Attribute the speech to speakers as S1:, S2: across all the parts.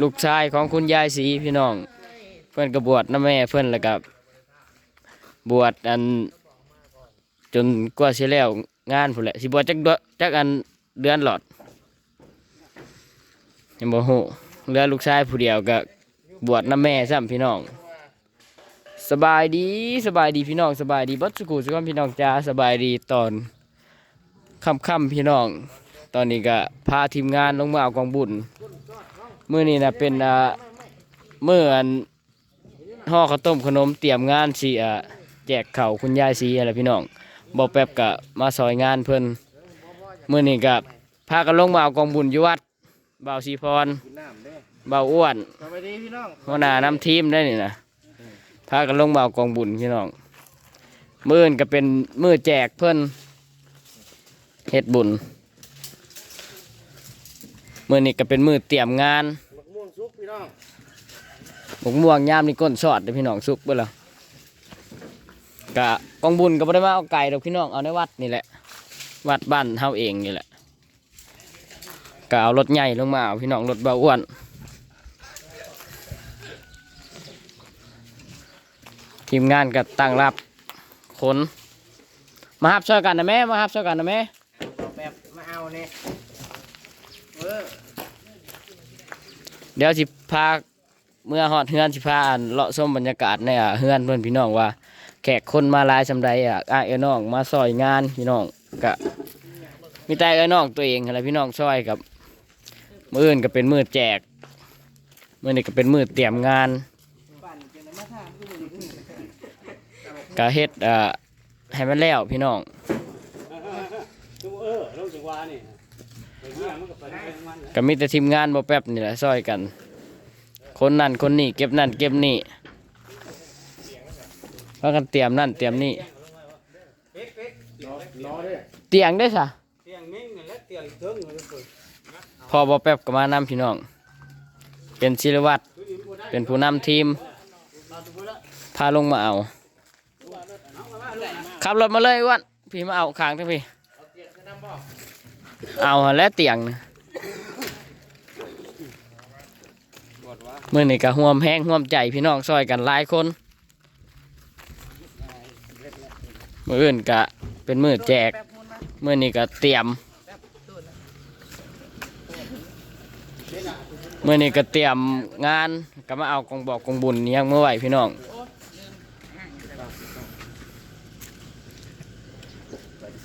S1: ลูกชายของคุณยายสีพี่น้อง เพื่อนก็บวชน้าแม่เพื่อนแล้วก็บวชอัน จนกว่าสิแล้วงานพุ่นแหละสิบวชจักเดือนจักอันเดือนหลอดยังบ่ฮู้เหลือลูกชายผู้เดียวก็บวชน้าแม่ซ้ำพี่น้อง สบายดีสบายดีพี่น้องสบายดีบัดสุกุสุขพี่น้องจ้าสบายดีตอนค่ำๆพี่น้อง ตอนนี้ก็พาทีมงานลงมาเอากองบุญ มื้อนี้นะเป็นอ่ามื้ออันห่อข้าวต้มขนมเตรียมงานสิอ่าแจกเข้าวคุณยายสีอะไรพี่น้องบ่แป๊บก็มาซอยงานเพิ่นมื้อนี้ก็พากันลงมาเอากองบุญอยู่วัดบ่าวสีพร
S2: เบ่า
S1: วอ้วน
S2: สวัสดีพี่น้อง
S1: หัวหน้านำทีมได้นี่นะพากันลงมาเอากองบุญพี่น้องมื้ออื่นก็เป็นมื้อแจกเพิ่นเฮ็ดบุญมื้อนี้ก็เป็นมื้อเตรียมงาน
S2: น้อง
S1: หมม่วงยามนี่ก้นสอดเด้อพี่น้องสุกเบิ่แล้วกะกองบุญก็บ่ได้มาเอาไก่ดอกพี่น้องเอาในวัดนี่แหละ วัดบ้านเฮาเองนี่แหละก็เอารถใหญ่ลงมาเอาพี่น้องรถเบาอ้วนทีมงานก็ตั้งรับขนมาฮับช่วยกันนะแม่มาฮับช่วยกันนะแม่
S2: เอาแบบมาเอาเนี่ยเออ
S1: เดี๋ยวสิพาเมื่อฮอดเฮือนสิพาอันเลาะส้มบรรยากาศในอะเฮือนเพื่อนพี่น้องว่า แขกคนมาหลายสำใดอะอ้ายเอ้น้องมาซอยงานพี่น้องกะมีแต่เอ้น้องตัวเองอะไรพี่น้องซอยกับมืออื่นก็เป็นมือแจกมือนี้ก็เป็นมือเตรียมงานกะเฮ็ดอ่าให้มันแล้วพี่น้อง
S3: ดูเออลงจังหวะนี่ไปเงี้ยมัน ก็มีแต่
S1: ทีมงานบ่แป๊บนี่แหละซอยกัน คนนั่นคนนี่เก็บนั่นเก็บนี่พากันเตรียมนั่นเตรียมนี่
S3: เตี
S1: ยงได้ซะ
S3: เตียงมิ่ะ
S1: พอบ่แป๊บก็มานำพี่น้อง เป็นศิลวัตรเป็นผู้นำทีม พาลงมาเอาขับรถมาเลยวันพี่มาเอาข้างทั้งพี่ เอาแล้วเตียงนะ เมื่อนี้ก็ห่วมแห้งห่วมใจพี่น้องซอยกันหลายคนมืออื่นก็เป็นมือแจกมือนี้ก็เตรียมเมื่อนี้ก็เตรียมงานก็มาเอากองบอกกองบุญเลี้ยังเมื่อไหวพี่น้อง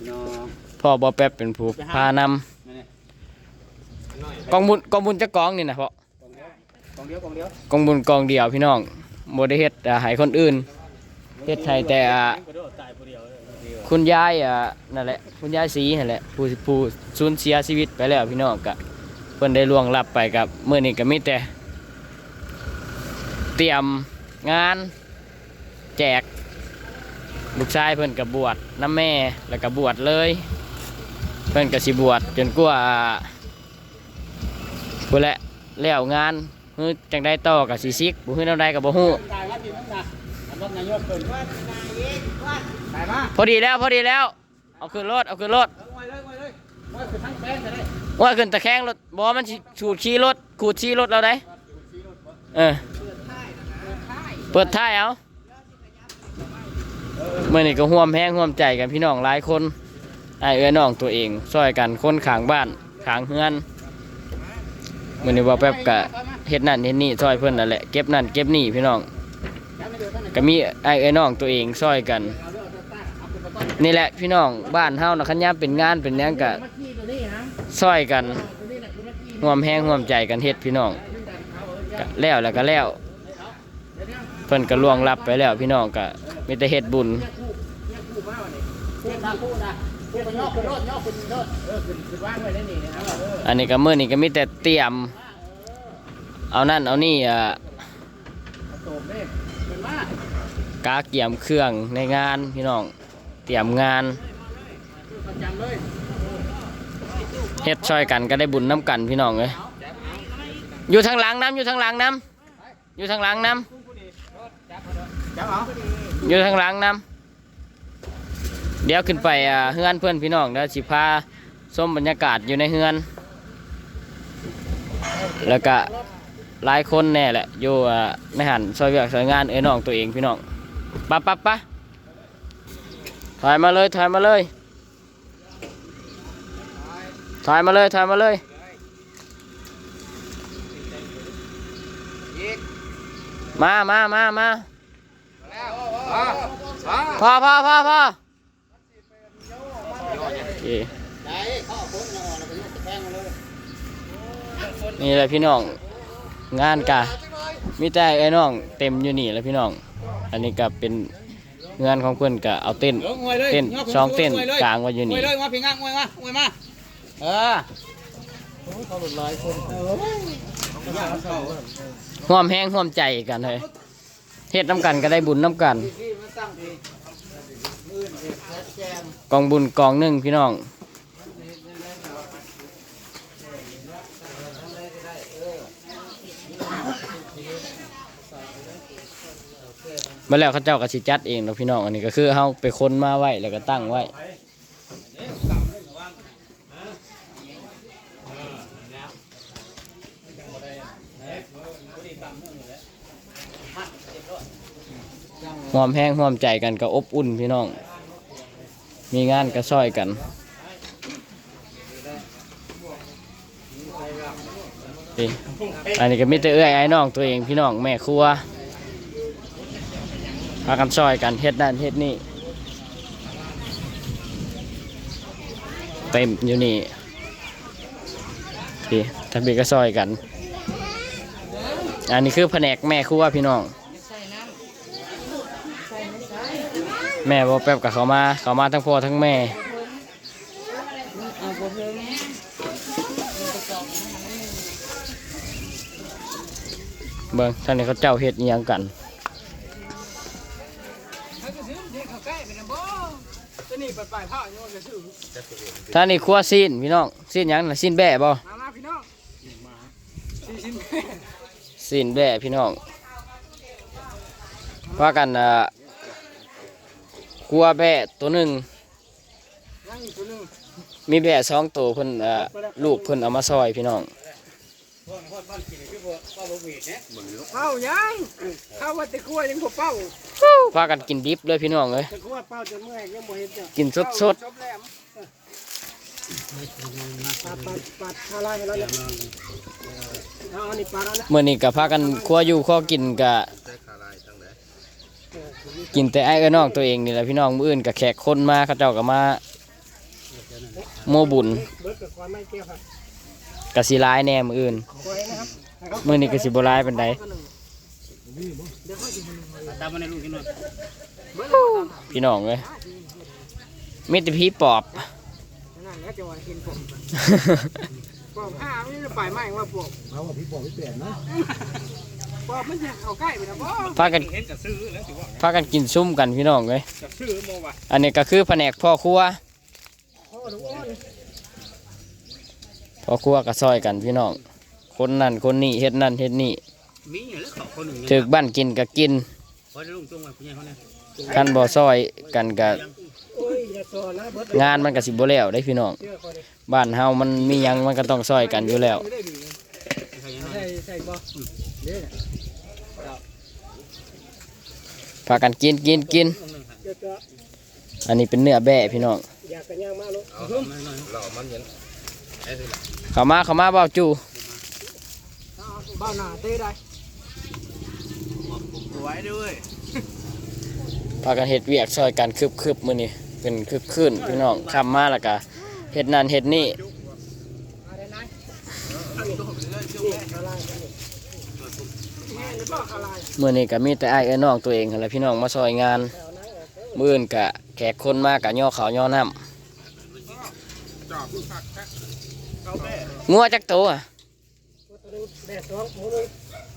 S3: น้อง
S1: พ่อบอแป๊บเป็นผู้พานำกองบุญกองบุญจะกองนี่นะพาะ
S2: กองเดียวกองเดียว
S1: กองบุญกองเดียวพี่น้องบ่ได้เฮ็ดอ่าให้คนอื่นเฮ็ดให้แต่อ่าคุณยายอ่านั่นแหละคุณยายสีนั่นแหละผู้ผู้สูญเสียชีวิตไปแล้วพี่น้องก็เพิ่นได้ล่วงลับไปกับมื้อนี้ก็มีแต่ เตรียมงานแจกลูกชายเพิ่นกับบวชน้ำแม่แล้วก็บวชเลย เพิ่นก็สิบวชจนกว่าพุ่นและแล้วงาน ฮือจังได้ต่อกับสิซิกบ่ฮือแนวใดก็บ่ฮู้
S3: ยวัดที่นั่นน่ะอันนั้นนายกเปิดวัดนายกวัดตายมา
S1: พอดีแล้วพอดีแล้ว เอาขึ้นรถเอาขึ้นรถ
S3: เอาไว้เลยไว้เลยไว้คือทั้งแป้งจะได้
S1: ว่าขึ้นตะแคงรถบ่มันสิขูดขี่รถขูดขี่รถเราได้เออเปิดท้ายเอาเมื่อนี้ก็ห่วมแห้งห่วมใจกันพี่น้องหลายคนไอเอ้ยน้องตัวเองช่วยกันคนขางบ้านขางเฮือนเมื่อนี้ว่าแป๊บกะ เฮ็ดนั่นเฮ็ดนี่ช่วยเพิ่นนั่นแหละเก็บนั่นเก็บนี่พี่น้องก็มีไอ้ายเอ้น้องตัวเองช่วยกัน นี่แหละพี่น้องบ้านเฮานะคันยามเป็นงานเป็นหยังกะ
S2: มาขี้ตัวนี้ฮะ
S1: ช่วยกัน
S2: ตัวนี้น่ะคือมาขี้
S1: ร่วมแห้งร่วมใจกันเฮ็ดพี่น้องก็แล้วแล้วก็แล้วเพิ่นก็ล่วงลับไปแล้วพี่น้องก็มีแต่เฮ็ดบุญ
S2: อันนี้คู่ตาคู่ตาคู่ไปย่อขึ้นรถย่อขึ้นรถเออขึ้นขึ้นว่างไว้ได้นี่นะครับเออ
S1: อันนี้ก็มื้อนี้ก็มีแต่เตรียม เอานั่นเอานี่อ่า
S2: กา
S1: เกี่ยมเครื่องในงานพี่น้องเตรียมงาน
S2: เฮ็
S1: ดช่วยกันก็ได้บุญน้ำกันพี่น้องเอ้ยอยู่ทางหลังน้ำอยู่ทางหลังน้ำอยู่ทางหลังน้ำ
S2: อา
S1: อยู่ทางหลังน้ำเดี๋ยวขึ้นไปเฮือนเพื่อนพี่น้องเดี๋ยวสิพาชมบรรยากาศอยู่ในเฮือน แล้วก็ หลายคนแน่แหละอยู่อ่าในหันซอยเวียกซอยงานเอ้น้องตัวเองพี่น้องปะปะปะถ่ายมาเลยถ่ายมาเลยถ่ายมาเลยถ่ายมาเลยมามามามาพอพอพอพอโอเคนี่แหละพี่น้อง งานกะมีแต่ไอ้น้องเต็มอยู่นี่แหล้วพี่น้อง อันนี้ก็เป็นงานของเพื่อนกะเอาเต้น
S2: เออมวยเลย
S1: เต้น
S2: ยก
S1: สองเต้น
S2: มวยเลย
S1: กลางไว้อยู่
S2: มว
S1: นี่
S2: ยเลยมาพี่งักมวยมามวยมาเออ
S1: ห่วมแห้งห่วมใจกันเลยเฮ็ดน้ำกันก็ได้บุญน้ำกัน กองบุญกองหนึ่งพี่น้อง มาแล้วเขาเจ้าก็สิจัดเองเนาะพี่น้องอันนี้ก็คือเฮาไปค้นมาไว้แล้วก็ตั้งไว้หอมแห้งหอมใจกันก็อบอุ่นพี่น้อง มีงานก็ซอยกันอันนี้ก็มิแต่เอื้อยไอ้น้องตัวเองพี่น้องแม่ครัว พากันซอยกันเฮ็ดนั่นเฮ็ดนี่เต็มอยู่นี่พี่ทำบีก็ซอยกัน อันนี้คือแผนกแม่ครัวพี่น้อง แม่บอแป๊บกับเขามาเขามาทั้งพ่อทั้งแม่เบิ่งท่านนี้เขาเจ้าเฮ็ดยังกัน ท่านนี้ครัวซีนพี่น้องซีนหยังน่ะซีนแบ่บ่
S2: มามาพี่น้องสี่ชิ้น
S1: ซีนแบ่พี่น้องว่ากันอ่าครัวแบ่ตัวหนึ่ง
S2: นั่งอีกตัวหนึง
S1: มีแบ่สองตัวเพิ่นอ่าลูกเพิ่นเอามาซอยพี่น้อง
S2: เป้ายังเข้าวัดตะกล้วยยังบ่เป้า
S1: พากันกินดิบเลยพี่น้องเลย
S2: ตะกล้วยเป้าจะเมื่อยยังบ่เห็นจ้ะ
S1: กินสดสด
S2: จบแล้วปัดปัดปัดข้าวไล่ให้เราเนี่ยเอาอันนี้ปลาแล้วนะ
S1: ๆมื้อนี้ก็พากันครัวอยู่ครัวกินก็กินแต่ไอ้เอ้อน้องตัวเองนี่แหละพี่น้องมื้ออื่นก็แขกคนมาเขาเจ้าก็มาโมบุญ
S2: เบิดกับความไม่เกี่ยวครับ
S1: ก็สิหลายแหน่มื้ออื่น
S2: กล้วยนะครับ
S1: มื้อนี้ก็สิบ่หลายปานใด
S3: ตามมาในลูกกินหน่อย
S1: พี่น้องเอ้ยมีแต่ผีปอบ
S2: นั่นแหละจะว่ากินผมปอบห้าไม่ได้ปล่อยไม้ว่าปอบเอาว่าพี่ปอบไม่เปลี่ยนนะปอบมันจะเข้าใกล้ไปนะบ่
S1: พากัน
S3: เห็นกับซื้อแล้วสิว่า
S1: พากันกินซุ่มกันพี่น้องเอ้ย
S3: กับซื้อโมวะ
S1: อันนี้ก็คือแผนกพ่อครัว
S2: โอ้ลูกอ้อน
S1: พ่อครัวก็ซอยกันพี่น้องคนนั่นคนนี้เฮ็ดนั่นเฮ็ดนี่
S3: มีอย่างแล้วเขาคนหนึ่ง
S1: ถึกบ้านกินก็กิน
S3: พอจะลุงจงไว้ผู้ใหญ่เขาเนี่ย
S1: คันบ่ซอยกันก็
S2: โอ้ยอย่าสอนนะเบิด
S1: งานมันก็สิบ่แล้วได้พี่น้อง
S2: เชื่อคนนี้
S1: บ้านเฮามันมีหยังมันก็ต้องซอยกันอยู่แล้ว
S2: ไม่ได้ดีใส่ใส่บ่เด้อ
S1: พากันกินกินกิน
S2: เดี๋ยวจะ
S1: อันนี้เป็นเนื้อแบะพี่น้อง
S2: อยากกันย่างมาลูก
S1: เข้ามาเข้ามาเบ้าจู
S2: บ้านหน้าเต้ได้
S3: ไว้ด้วย
S1: พากันเฮ็ดเวียกซอยกันคืบๆมื้อนี้เป็นคึกคืนพี่น้องคํมาแล้วก็เฮ็ดนั่นเฮ็ดนี่
S2: เมื้
S1: อนี้ก็มีแต่อ้ายเอ้น้องตัวเองหั่นแหละพี่น้องมาซอยงานมื้อนก็แขกคนมากก็ย่อข้าวย่อน้ำงัวจักตัวอะ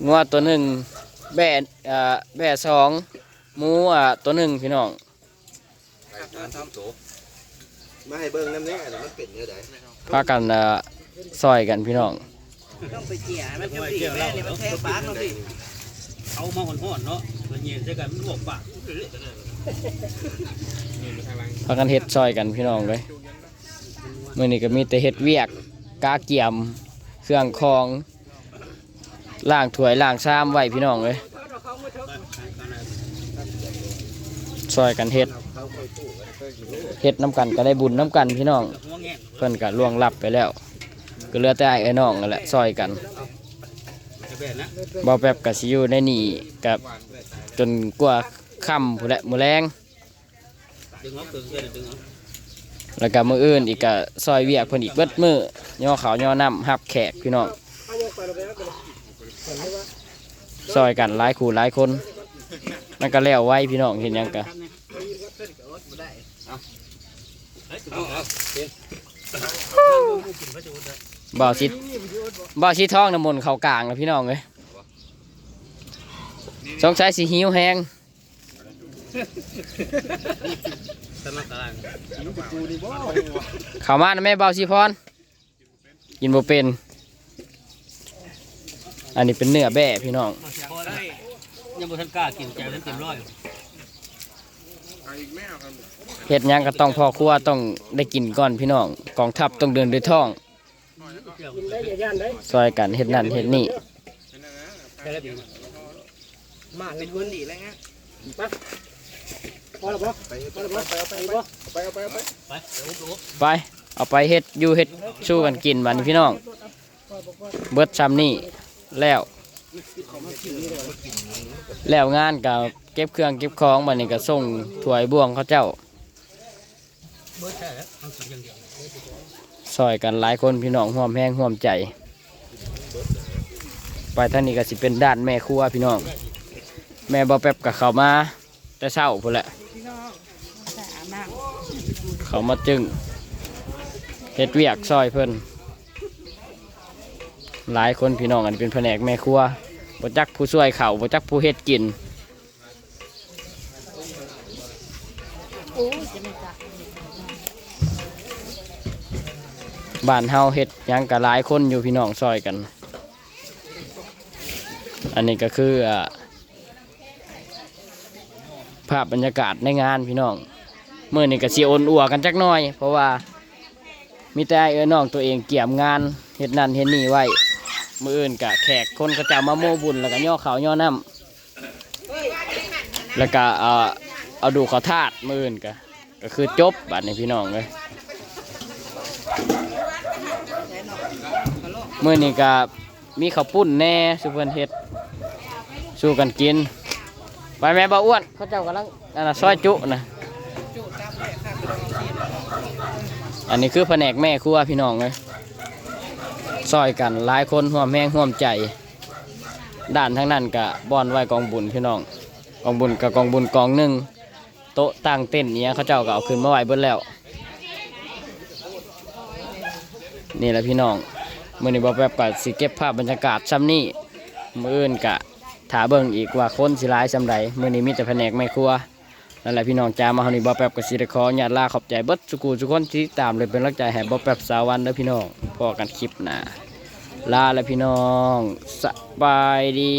S2: มั
S1: วตัวหนึ่ง แบะอ่าแบะสองหมูอะตัวหนึ่งพี่น้อง
S4: มาให้เบิ่งน้ำเนี้ยเดี๋ยวมันเป็นเนื้อใด
S1: พากันอ่าซอยกันพี่น้อง
S2: ต้องไปเกี่ยมันจะปีแม่นี่มันแทงปากเราพี่
S3: เอามาห่อนๆเนาะมันเย็นใช่กันมันหลวกปาก
S1: พากันเฮ็ดซอยกันพี่น้องเลยมื้อนี้ก็มีแต่เฮ็ดเวียกกาเกียม เครื่องคอง ล่างถวยล่างซ้ำไว้พี่น้องเลยซอยกันเฮ็ดเฮ็ดน้ำกันก็ได้บุญน้ำกันพี่น้องเพิ่อนก็ล่วงลับไปแล้ว ก็เลือแต่ไอ้ไอน้องนั่นแหละซอยกันบ่แป๊บก็สิอยู่ในนี่กับจนกว่าค่ำผู้และมือแรงแล้วก็มืออื่นอีกก็ซอยเวียกเพิ่นอีกเบิดมือย่อขาวย่อน้ำรับแขกพี่น้อง ซอยกันหลายคู่หลายคนมันก็แล้วไว้พี่น้องเห็นหยังกะ
S3: เฮ้ยเอาเอาเต็ม
S1: บ่าวสิบ่าวสิท้องน้ำมนต์เขากลางแล้วพี่น้องเอ้ยสงสัยสิหิวแฮง
S3: สมัครกลาง
S1: เข้ามานะแม่บ่าวสิพรกินบ่เป็น อันนี้เป็นเนื้อแบะพี่น้อง
S3: พอได้ยังบ่ทันกล้ากินใจมันเต็มร้อย
S1: เฮ็ดหยังก็ต้องพ่อครัวต้องได้กินก่อนพี่น้องกองทัพต้องเดินด้วยท้อง
S2: กินได้อย่าย่านได้
S1: ซอยกันเฮ็ดนั่นเฮ็ดนี่
S3: ใช่แล้วเป็น
S2: มาเป็นคนดีแล้วไงไปพอแล้วปะไปพอแล้วปะไปเอาไปเอาไปเอาไปเอาไป
S3: ไปเดี๋ยวอุ๊บ
S1: ไปเอาไปเฮ็ดอยู่เฮ็ดสู้กันกินบัดนี้พี่น้องเบิดซ้ำนี่ แล้ว แล้วงานก็เก็บเครื่องเก็บของบัดนี้ก็ส่งถวยบ่วงเขาเจ้าซอยกันหลายคนพี่น้องร่วมแห้งร่วมใจ ไปท่างนี้ก็สิเป็นด้านแม่ครัวพี่น้อง แม่บ่แป๊บกับเขามา แต่เช้าพุ่นแหละ เขามาจึงเฮ็ดเวียกซอยเพิ่น หลายคนพี่น้องอันเป็นแผนกแม่ครัวบจักผู้ช่วยเขาบจักผู้เฮ็ดกินบ้านเฮาเฮ็ดยังกับหลายคนอยู่พี่น้องซอยกัน อันนี้ก็คือภาพบรรยากาศในงานพี่น้องเมื่อนี้ก็สิโอนอัวกันจักน่อย เพราะว่ามีแต่ไอ้เออน้องตัวเองเกี่ยมงานเฮ็ดนั่นเฮ็ดนี่ไว้ มืออื่นกะแขกคนก็จะมาโมบุญแล้วก็ย่อขาวย่อน้ำแล้วก็เอาเอาดูเขาทาดมื้ออื่นกะก็คือจบบัดนี้พี่น้องเลยมื่อนี้ก็มีข้าวปุ้นแน่สุเพิ่นเฮ็ดสู้กันกิน ไปแม่บ่าอ้วนเขาเจ้ากำลังอันน่ะซอยจุนะอันนี้คือแผนกแม่ครัวพี่น้องเลย ซอยกันหลายคนร่วมแม่งร่วมใจ ด้านทั้งนั้นก็บอนไว้กองบุญพี่น้องกองบุญกับกองบุญกองหนึ่งโต๊ะตั้งเต้นเนี้ยเขาเจ้าก็เอาขึ้นมาไว้เบิดแล้ว นี่แหละพี่น้องมื่อนี้บอแป๊บก็สิเก็บภาพบรรยากาศซ้ำนี่มืออื่นกะถาเบิ่งอีกว่าคนสิร้ายซ้ำใดมื่อนี้มีแต่แผนกไม่ครัวนั่นแหละพี่น้องจ้ามาเฮานี่บอแป๊บก็สิได้ขออนุญาตลาขอบใจเบิดสุกูทุกคนที่ตามเลยเป็นรักใจให้บอแป๊บสาวันเด้อพี่น้องพอกันคลิปหน้า ลาแล้วพี่น้องสบายดี